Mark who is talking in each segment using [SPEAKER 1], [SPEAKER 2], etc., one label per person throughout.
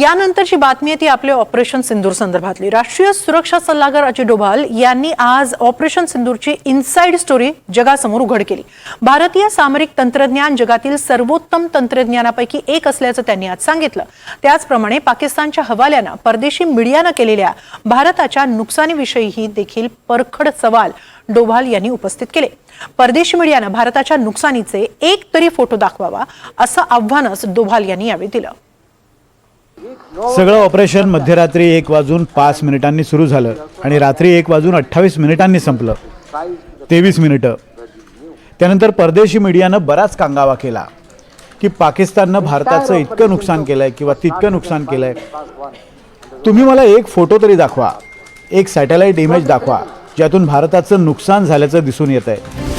[SPEAKER 1] यानंतरची बातमी आहे ती आपल्या ऑपरेशन सिंदूर संदर्भातली. राष्ट्रीय सुरक्षा सल्लागार अजय डोभाल यांनी आज ऑपरेशन सिंदूरची इनसाइड स्टोरी जगासमोर उघड केली. भारतीय सामरिक तंत्रज्ञान जगातील सर्वोत्तम तंत्रज्ञानापैकी एक असल्याचं त्यांनी आज सांगितलं. त्याचप्रमाणे पाकिस्तानच्या हवाल्यानं परदेशी मीडियानं केलेल्या भारताच्या नुकसानीविषयीही देखील परखड सवाल डोभाल यांनी उपस्थित केले. परदेशी मीडियानं भारताच्या नुकसानीचे एक तरी फोटो दाखवावा असं आव्हानच डोभाल यांनी यावेळी दिलं.
[SPEAKER 2] सगळं ऑपरेशन मध्यरात्री एक वाजून पाच मिनिटांनी सुरू झालं आणि रात्री एक वाजून अठ्ठावीस मिनिटांनी संपलं. तेवीस मिनिटं. त्यानंतर परदेशी मीडियानं बराच कांगावा केला की पाकिस्ताननं भारताचं इतकं नुकसान केलं आहे किंवा तितकं नुकसान केलं आहे तुम्ही मला एक फोटो तरी दाखवा. एक सॅटेलाईट इमेज दाखवा ज्यातून भारताचं नुकसान झाल्याचं दिसून येत आहे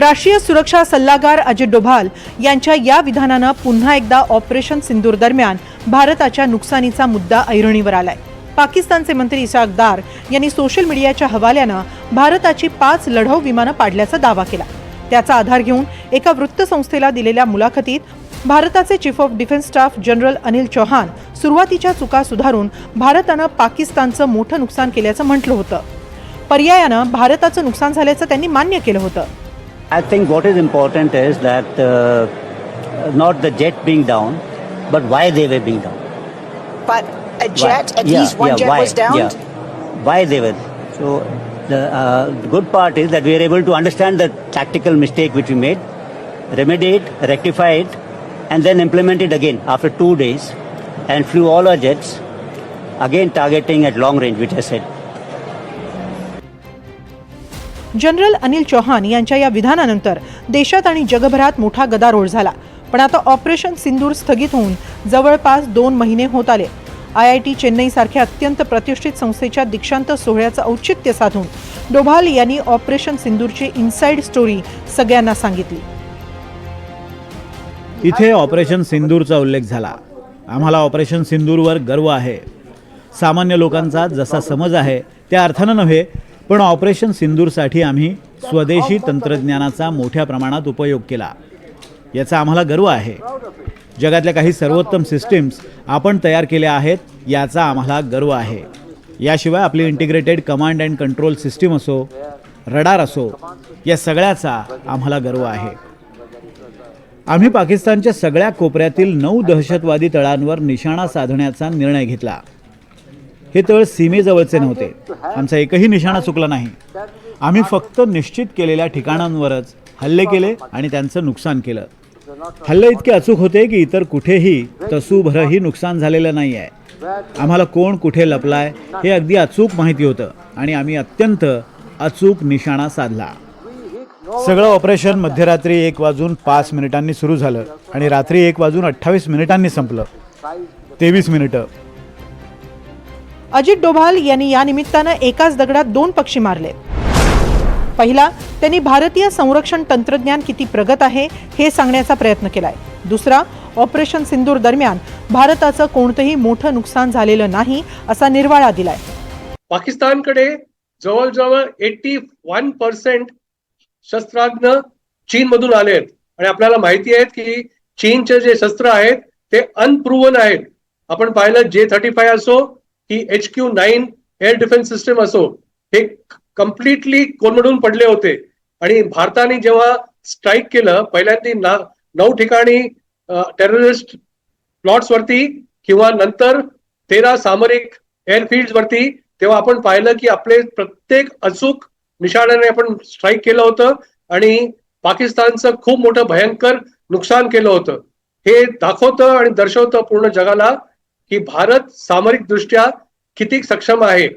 [SPEAKER 1] राष्ट्रीय सुरक्षा सल्लागार अजित डोभाल यांच्या या विधानानं पुन्हा एकदा ऑपरेशन सिंदूर दरम्यान भारताच्या नुकसानीचा मुद्दा ऐरणीवर आलाय. पाकिस्तानचे मंत्री इसाक दार यांनी सोशल मीडियाच्या हवाल्यानं भारताची पाच लढाऊ विमानं पाडल्याचा दावा केला. त्याचा आधार घेऊन एका वृत्तसंस्थेला दिलेल्या मुलाखतीत भारताचे chief of defence staff general Anil Chauhan सुरुवातीच्या चुका सुधारून भारतानं पाकिस्तानचं मोठं नुकसान केल्याचं म्हटलं होतं. पर्यायानं भारताचं नुकसान झाल्याचं त्यांनी मान्य केलं होतं.
[SPEAKER 3] I think what is important is that uh, not the jet being down, but why they were being down.
[SPEAKER 4] But a
[SPEAKER 3] Why?
[SPEAKER 4] jet, at
[SPEAKER 3] Yeah,
[SPEAKER 4] least one
[SPEAKER 3] yeah,
[SPEAKER 4] jet
[SPEAKER 3] why?
[SPEAKER 4] was downed.
[SPEAKER 3] Yeah. Why they were. So the, uh, the good part is that we are able to understand the tactical mistake which we made, remedy it, rectify it, and then implement it again after two days, and flew all our jets, again targeting at long range, which I said.
[SPEAKER 1] General Anil Chauhan यांच्या या विधानानंतर देशात आणि जगभरात मोठा गदारोळ झाला. पण आता ऑपरेशन सिंदूर स्थगित होऊन जवळपास दोन महिने होत आले. आय आय टी चेन्नई सारख्या अत्यंत प्रतिष्ठित संस्थेच्या दीक्षांत सोहळ्याचं औचित्य साधून डोभाल यांनी ऑपरेशन सिंदूरची इनसाइड स्टोरी सगळ्यांना सांगितली.
[SPEAKER 2] इथे ऑपरेशन सिंदूरचा उल्लेख झाला. आम्हाला ऑपरेशन सिंदूरवर गर्व आहे. सामान्य लोकांचा जसा समज आहे त्या अर्थानं नव्हे पण ऑपरेशन सिंदूरसाठी आम्ही स्वदेशी तंत्रज्ञानाचा मोठ्या प्रमाणात उपयोग केला. याचा आम्हाला गर्व आहे. जगातल्या काही सर्वोत्तम सिस्टीम्स आपण तयार केल्या आहेत याचा आम्हाला गर्व आहे. याशिवाय आपली integrated command and control system असो रडार असो या सगळ्याचा आम्हाला गर्व आहे. आम्ही पाकिस्तानच्या सगळ्या कोपऱ्यातील नऊ दहशतवादी तळांवर निशाणा साधण्याचा निर्णय घेतला. हे तळ सीमेजवळचे नव्हते. आमचा एकही निशाणा चुकला नाही. आम्ही फक्त निश्चित केलेल्या ठिकाणांवरच हल्ले केले आणि त्यांचं नुकसान केलं. हल्ले इतके अचूक होते की इतर कुठेही तसूभरही नुकसान झालेलं नाही आहे आम्हाला कोण कुठे लपलाय हे अगदी अचूक माहिती होतं आणि आम्ही अत्यंत अचूक निशाणा साधला. सगळं ऑपरेशन मध्यरात्री एक वाजून पाच मिनिटांनी सुरू झालं आणि रात्री एक वाजून अठ्ठावीस मिनिटांनी संपलं. तेवीस मिनिटं.
[SPEAKER 1] अजित डोभाल यांनी या निमित्तानं एकाच दगडात दोन पक्षी मारले. पहिला त्यांनी भारतीय संरक्षण तंत्रज्ञान किती प्रगत आहे हे सांगण्याचा प्रयत्न केलाय. दुसरा ऑपरेशन सिंदूर दरम्यान भारताचं कोणतंही मोठं नुकसान झालेलं नाही असा निर्वाळा दिलाय.
[SPEAKER 5] पाकिस्तानकडे जवळजवळ एट्टी वन पर्सेंट शस्त्रास्त्र चीनमधून आले आहेत. आणि आपल्याला माहिती आहे की चीनचे जे शस्त्र आहेत ते अनप्रुव्हन आहेत. आपण पाहिलं जे थर्टी फाय असो की H Q nine air defence system असो हे कम्प्लिटली कोलमडून पडले होते. आणि भारताने जेव्हा स्ट्राईक केलं पहिल्यांदा ना नऊ ठिकाणी टेररिस्ट प्लॉट्स वरती किंवा नंतर तेरा सामरिक एअरफील्ड वरती तेव्हा आपण पाहिलं की आपले प्रत्येक अचूक निशाण्याने आपण स्ट्राईक केलं होतं आणि पाकिस्तानचं खूप मोठं भयंकर नुकसान केलं होतं. हे दाखवतं आणि दर्शवतं पूर्ण जगाला की भारत सामरिक दृष्ट्या किती सक्षम आहे?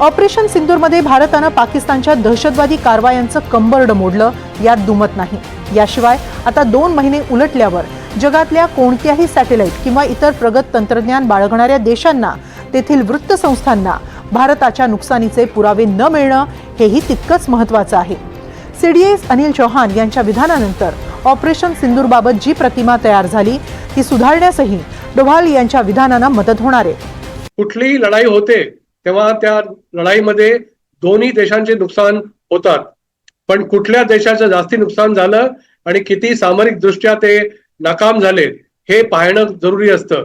[SPEAKER 1] ऑपरेशन सिंदूरमध्ये भारतानं पाकिस्तानच्या दहशतवादी कारवायांचं कंबरड मोडलं यात दुमत नाही. याशिवाय आता दोन महिने उलटल्यावर जगातल्या कोणत्याही सॅटेलाईट किंवा इतर प्रगत तंत्रज्ञान बाळगणाऱ्या देशांना तेथील वृत्तसंस्थांना भारताच्या नुकसानीचे पुरावे न मिळणं हेही तितकंच महत्त्वाचं आहे. सीडीएस अनिल चौहान यांच्या विधानानंतर ऑपरेशन सिंदूरबाबत जी प्रतिमा तयार झाली ती सुधारण्यासही डोभाल यांच्या विधानांना मदत होणार आहे.
[SPEAKER 5] कुठलीही लढाई होते तेव्हा त्या लढाईमध्ये दोन्ही देशांचे नुकसान होतात. पण कुठल्या देशाचं जास्ती नुकसान झालं आणि किती सामरिक दृष्ट्या ते नाकाम झाले हे पाहणं जरुरी असतं.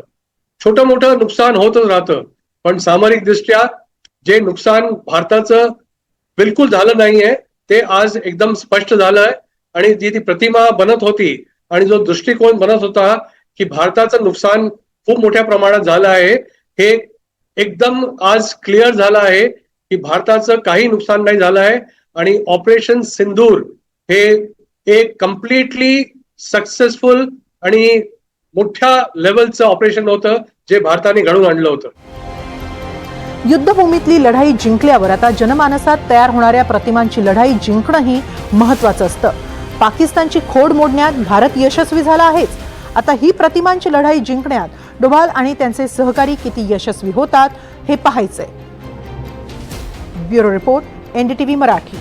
[SPEAKER 5] छोटं मोठं नुकसान होतच राहतं पण सामरिक दृष्ट्या जे नुकसान भारताचं बिलकुल झालं नाहीये ते आज एकदम स्पष्ट झालंय. आणि जी ती प्रतिमा बनत होती आणि जो दृष्टिकोन बनत होता की भारताचं नुकसान खूप मोठ्या प्रमाणात झालं आहे. हे एकदम आज क्लिअर झालं आहे की भारताचं काही नुकसान नाही झालं आहे. आणि ऑपरेशन सिंधूर हे एक कम्प्लिटली सक्सेसफुल आणि मोठ्या लेवलचं ऑपरेशन होतं जे भारताने घडवून आणलं होतं.
[SPEAKER 1] युद्धभूमीतली लढाई जिंकल्यावर आता जनमानसात तयार होणाऱ्या प्रतिमांची लढाई जिंकणंही महत्वाचं असतं. पाकिस्तानची खोड मोडण्यात भारत यशस्वी झाला आहेच. आता ही प्रतिमांची लढाई जिंकण्यात डोभाल आणि त्यांचे सहकारी किती यशस्वी होतात हे पाहायचंय. Bureau report NDTV Marathi.